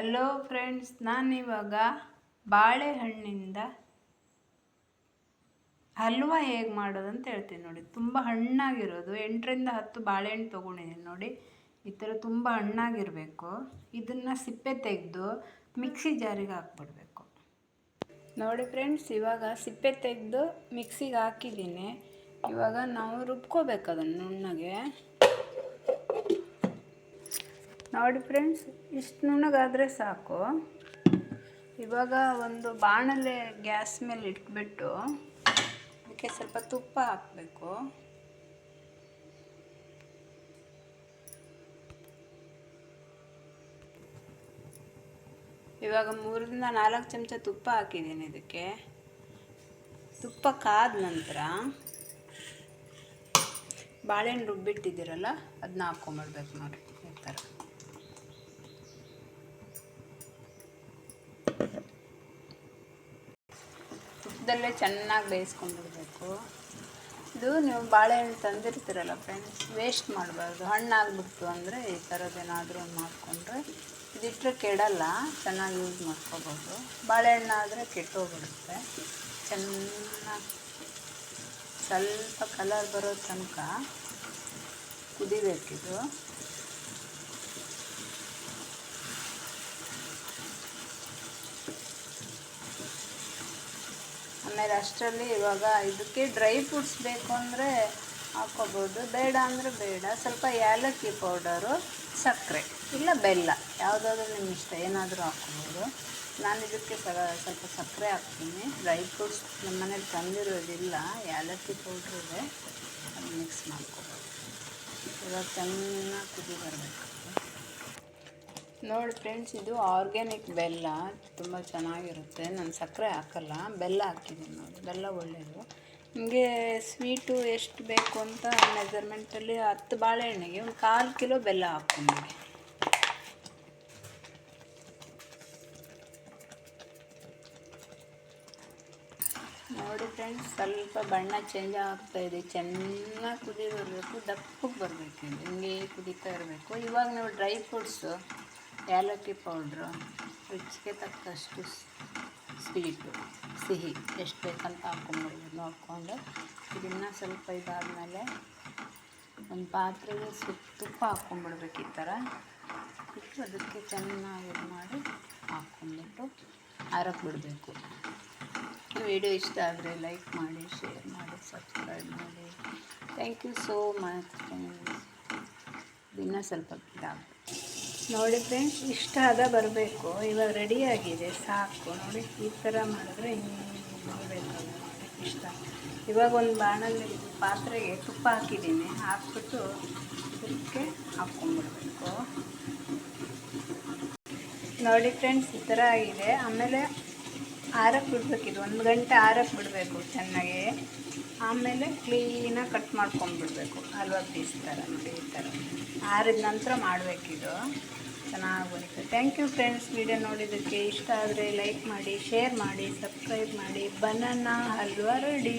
Hello friends ನಾನಿವಾಗ ಬಾಳೆಹಣ್ಣಿಂದ ಹಲ್ವಾ ಹೇಗೆ ಮಾಡೋದು ಅಂತ ಹೇಳ್ತೀನಿ ನೋಡಿ. ತುಂಬ ಹಣ್ಣಾಗಿರೋದು. ಎಂಟರಿಂದ ಹತ್ತು ಬಾಳೆಹಣ್ಣು ತೊಗೊಂಡಿದ್ದೀನಿ ನೋಡಿ. ಈ ಥರ ತುಂಬ ಹಣ್ಣಾಗಿರಬೇಕು. ಇದನ್ನು ಸಿಪ್ಪೆ ತೆಗೆದು ಮಿಕ್ಸಿ ಜಾರಿಗೆ ಹಾಕ್ಬಿಡ್ಬೇಕು. ನೋಡಿ ಫ್ರೆಂಡ್ಸ್ ಇವಾಗ ಸಿಪ್ಪೆ ತೆಗೆದು ಮಿಕ್ಸಿಗೆ ಹಾಕಿದ್ದೀನಿ. ಇವಾಗ ನಾವು ರುಬ್ಕೋಬೇಕು ಅದನ್ನು ನುಣ್ಣಗೆ. ನೋಡಿ ಫ್ರೆಂಡ್ಸ್, ಇಷ್ಟು ನುಣ್ಣಗಾದರೆ ಸಾಕು. ಇವಾಗ ಒಂದು ಬಾಣಲೆ ಗ್ಯಾಸ್ ಮೇಲೆ ಇಟ್ಬಿಟ್ಟು ಅದಕ್ಕೆ ಸ್ವಲ್ಪ ತುಪ್ಪ ಹಾಕಬೇಕು. ಇವಾಗ ಮೂರರಿಂದ ನಾಲ್ಕು ಚಮಚ ತುಪ್ಪ ಹಾಕಿದ್ದೀನಿ ಇದಕ್ಕೆ. ತುಪ್ಪ ಕಾದ ನಂತರ ಬಾಳೆಹಣ್ಣು ರುಬ್ಬಿಟ್ಟಿದ್ದೀರಲ್ಲ ಅದನ್ನ ಹಾಕ್ಕೊಂಬಿಡ್ಬೇಕು ನೋಡಿ, ಈ ಥರ. ತುಪ್ಪದಲ್ಲೇ ಚೆನ್ನಾಗಿ ಬೇಯಿಸ್ಕೊಂಡ್ಬಿಡ್ಬೇಕು ಇದು ನೀವು ಬಾಳೆಹಣ್ಣು ತಂದಿರ್ತೀರಲ್ಲ ಫ್ರೆಂಡ್ಸ್ ವೇಸ್ಟ್ ಮಾಡಬಾರ್ದು. ಹಣ್ಣಾಗ್ಬಿಡ್ತು ಅಂದರೆ ಈ ಥರದ್ದೇನಾದರೂ ಮಾಡಿಕೊಂಡ್ರೆ ಇದಿಟ್ಟರೆ ಕೆಡಲ್ಲ, ಚೆನ್ನಾಗಿ ಯೂಸ್ ಮಾಡ್ಕೋಬೋದು. ಬಾಳೆಹಣ್ಣಾದರೆ ಕೆಟ್ಟೋಗ್ಬಿಡುತ್ತೆ. ಚೆನ್ನಾಗಿ ಸ್ವಲ್ಪ ಕಲರ್ ಬರೋ ತನಕ ಕುದಿಬೇಕಿದು. ಆಮೇಲೆ ಅಷ್ಟರಲ್ಲಿ ಇವಾಗ ಇದಕ್ಕೆ ಡ್ರೈ ಫ್ರೂಟ್ಸ್ ಬೇಕು ಅಂದರೆ ಹಾಕ್ಕೋಬೋದು. ಬೇಡ ಅಂದರೆ ಬೇಡ. ಸ್ವಲ್ಪ ಏಲಕ್ಕಿ ಪೌಡರು, ಸಕ್ಕರೆ, ಇಲ್ಲ ಬೆಲ್ಲ. ಯಾವುದಾದ್ರೂ ನಿಮ್ಮ ಇಷ್ಟ, ಏನಾದರೂ ಹಾಕ್ಕೋಬೋದು. ನಾನು ಇದಕ್ಕೆ ಸ್ವಲ್ಪ ಸಕ್ಕರೆ ಹಾಕ್ತೀನಿ. ಡ್ರೈ ಫ್ರೂಟ್ಸ್ ನಮ್ಮ ಮನೇಲಿ ತಂದಿರೋದಿಲ್ಲ. ಏಲಕ್ಕಿ ಪೌಡ್ರ್ ಇದೆ. ಅದು ಮಿಕ್ಸ್ ಮಾಡ್ಕೋಬೋದು. ಇವಾಗ ಚೆನ್ನಾಗಿ ಕುದಿ ಬರಬೇಕು. ನೋಡಿ ಫ್ರೆಂಡ್ಸ್, ಇದು ಆರ್ಗ್ಯಾನಿಕ್ ಬೆಲ್ಲ. ತುಂಬ ಚೆನ್ನಾಗಿರುತ್ತೆ. ನಾನು ಸಕ್ಕರೆ ಹಾಕಲ್ಲ, ಬೆಲ್ಲ ಹಾಕಿದ್ದೀನಿ ನೋಡಿ. ಬೆಲ್ಲ ಒಳ್ಳೆಯದು ನಿಮಗೆ ಸ್ವೀಟು ಎಷ್ಟು ಬೇಕು ಅಂತ ಮೆಜರ್ಮೆಂಟಲ್ಲಿ ಹತ್ತು ಬಾಳೆಹಣ್ಣಿಗೆ ಒಂದು ಕಾಲು ಕಿಲೋ ಬೆಲ್ಲ ಹಾಕ್ಕೊಂಬಿಡಿ ನೋಡಿ ಫ್ರೆಂಡ್ಸ್, ಸ್ವಲ್ಪ ಬಣ್ಣ ಚೇಂಜ್ ಆಗ್ತಾ ಇದೆ. ಚೆನ್ನಾಗಿ ಕುದಿ ಬರಬೇಕು ದಪ್ಪಕ್ಕೆ ಬರಬೇಕು. ಹಿಂಗೆ ಕುದೀತಾ ಇರಬೇಕು. ಇವಾಗ ನಾವು ಡ್ರೈ ಫ್ರೂಟ್ಸು ಏಲಕ್ಕಿ ಪೌಡ್ರು, ರುಚಿಗೆ ತಕ್ಕಷ್ಟು ಸ್ವೀಟು ಸಿಹಿ ಎಷ್ಟು ಬೇಕಂತ ಹಾಕ್ಕೊಂಡ್ಬಿಡ್ಬೋದು ನೋಡಿಕೊಂಡು ಇದನ್ನು ಸ್ವಲ್ಪ ಇದಾದಮೇಲೆ ಒಂದು ಪಾತ್ರೆಗೆ ಸುತ್ತ ತುಪ್ಪ ಹಾಕ್ಕೊಂಡ್ಬಿಡ್ಬೇಕು ಈ ಥರ. ಇಟ್ಟು ಅದಕ್ಕೆ ಚೆನ್ನಾಗಿ ಇದು ಮಾಡಿ ಹಾಕ್ಕೊಂಡ್ಬಿಟ್ಟು ಹರಕ್ಕೆ ಬಿಡಬೇಕು. ವಿಡಿಯೋ ಇಷ್ಟ ಆದರೆ ಲೈಕ್ ಮಾಡಿ, ಶೇರ್ ಮಾಡಿ, ಸಬ್ಸ್ಕ್ರೈಬ್ ಮಾಡಿ. ಥ್ಯಾಂಕ್ ಯು ಸೋ ಮಚ್ ಇನ್ನೂ ಸ್ವಲ್ಪ ಇದಾಗಬೇಕು ನೋಡಿ ಫ್ರೆಂಡ್ಸ್ ಇಷ್ಟ ಆದ ಬರಬೇಕು. ಇವಾಗ ರೆಡಿಯಾಗಿದೆ ಸಾಕು. ನೋಡಿ, ಈ ಥರ ಮಾಡಿದ್ರೆ ಹಿಂಗೆ ನೋಡಿ ಇಷ್ಟ. ಇವಾಗ ಒಂದು ಬಾಣಲ್ಲಿ ಪಾತ್ರೆಗೆ ತುಪ್ಪ ಹಾಕಿದ್ದೀನಿ. ಹಾಕ್ಬಿಟ್ಟು ಇದಕ್ಕೆ ಹಾಕ್ಕೊಂಡ್ಬಿಡ್ಬೇಕು. ನೋಡಿ ಫ್ರೆಂಡ್ಸ್ ಈ ಥರ ಆಗಿದೆ. ಆಮೇಲೆ ಆರಕ್ಕೆ ಬಿಡಬೇಕಿದು ಒಂದು ಗಂಟೆ ಆರಕ್ಕೆ ಬಿಡಬೇಕು ಚೆನ್ನಾಗಿ. ಆಮೇಲೆ ಕ್ಲೀನಾಗಿ ಕಟ್ ಮಾಡ್ಕೊಂಡ್ಬಿಡ್ಬೇಕು. ಹಲ್ವಾ ಪೀಸ್ ಥರ ನೋಡಿ, ಈ ಥರ ಆರಿದ ನಂತರ ಮಾಡಬೇಕಿದು. ಚೆನ್ನಾಗಿ ಬರುತ್ತೆ. ಥ್ಯಾಂಕ್ ಯು ಫ್ರೆಂಡ್ಸ್ ವಿಡಿಯೋ ನೋಡಿದ್ದಕ್ಕೆ ಇಷ್ಟ ಆದರೆ ಲೈಕ್ ಮಾಡಿ ಶೇರ್ ಮಾಡಿ ಸಬ್ಸ್ಕ್ರೈಬ್ ಮಾಡಿ. Banana halwa ready